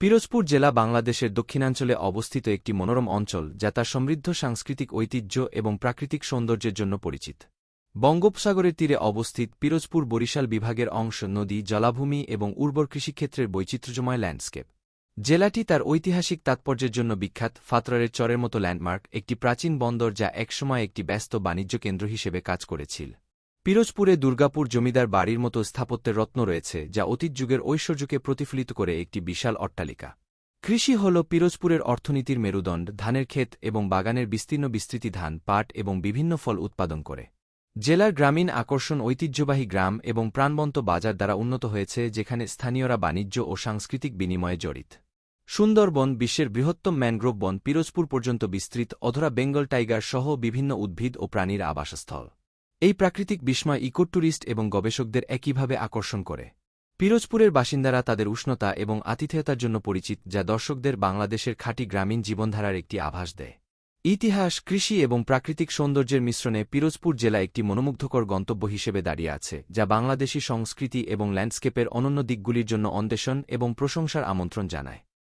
পিরোজপুর জেলা বাংলাদেশের দক্ষিণাঞ্চলে অবস্থিত একটি মনোরম অঞ্চল যা তার সমৃদ্ধ সাংস্কৃতিক ঐতিহ্য এবং প্রাকৃতিক সৌন্দর্যের জন্য পরিচিত। বঙ্গোপসাগরের তীরে অবস্থিত পিরোজপুর বরিশাল বিভাগের অংশ নদী, জলাভূমি এবং উর্বর কৃষিক্ষেত্রের বৈচিত্র্যময় ল্যান্ডস্কেপ। জেলাটি তার ঐতিহাসিক তাৎপর্যের জন্য বিখ্যাত, ফাতরারের চরের মতো ল্যান্ডমার্ক, একটি প্রাচীন বন্দর যা একসময় একটি ব্যস্ত বাণিজ্য কেন্দ্র হিসেবে কাজ করেছিল। পিরোজপুরে দুর্গাপুর জমিদার বাড়ির মতো স্থাপত্যের রত্ন রয়েছে, যা অতীত যুগের ঐশ্বর্যকে প্রতিফলিত করে একটি বিশাল অট্টালিকা। কৃষি হল পিরোজপুরের অর্থনীতির মেরুদণ্ড, ধানের ক্ষেত এবং বাগানের বিস্তীর্ণ বিস্তৃতি ধান, পাট এবং বিভিন্ন ফল উৎপাদন করে। জেলার গ্রামীণ আকর্ষণ ঐতিহ্যবাহী গ্রাম এবং প্রাণবন্ত বাজার দ্বারা উন্নত হয়েছে, যেখানে স্থানীয়রা বাণিজ্য ও সাংস্কৃতিক বিনিময়ে জড়িত। সুন্দরবন বিশ্বের বৃহত্তম ম্যানগ্রোভ বন, পিরোজপুর পর্যন্ত বিস্তৃত, অধরা বেঙ্গল টাইগার সহ বিভিন্ন উদ্ভিদ ও প্রাণীর আবাসস্থল। এই প্রাকৃতিক বিস্ময় ইকো ট্যুরিস্ট এবং গবেষকদের একইভাবে আকর্ষণ করে। পিরোজপুরের বাসিন্দারা তাদের উষ্ণতা এবং আতিথেয়তার জন্য পরিচিত, যা দর্শকদের বাংলাদেশের খাঁটি গ্রামীণ জীবনধারার একটি আভাস দেয়। ইতিহাস, কৃষি এবং প্রাকৃতিক সৌন্দর্যের মিশ্রণে পিরোজপুর জেলা একটি মনোমুগ্ধকর গন্তব্য হিসেবে দাঁড়িয়ে আছে, যা বাংলাদেশী সংস্কৃতি এবং ল্যান্ডস্কেপের অনন্য দিকগুলির জন্য অন্বেষণ এবং প্রশংসার আমন্ত্রণ জানায়।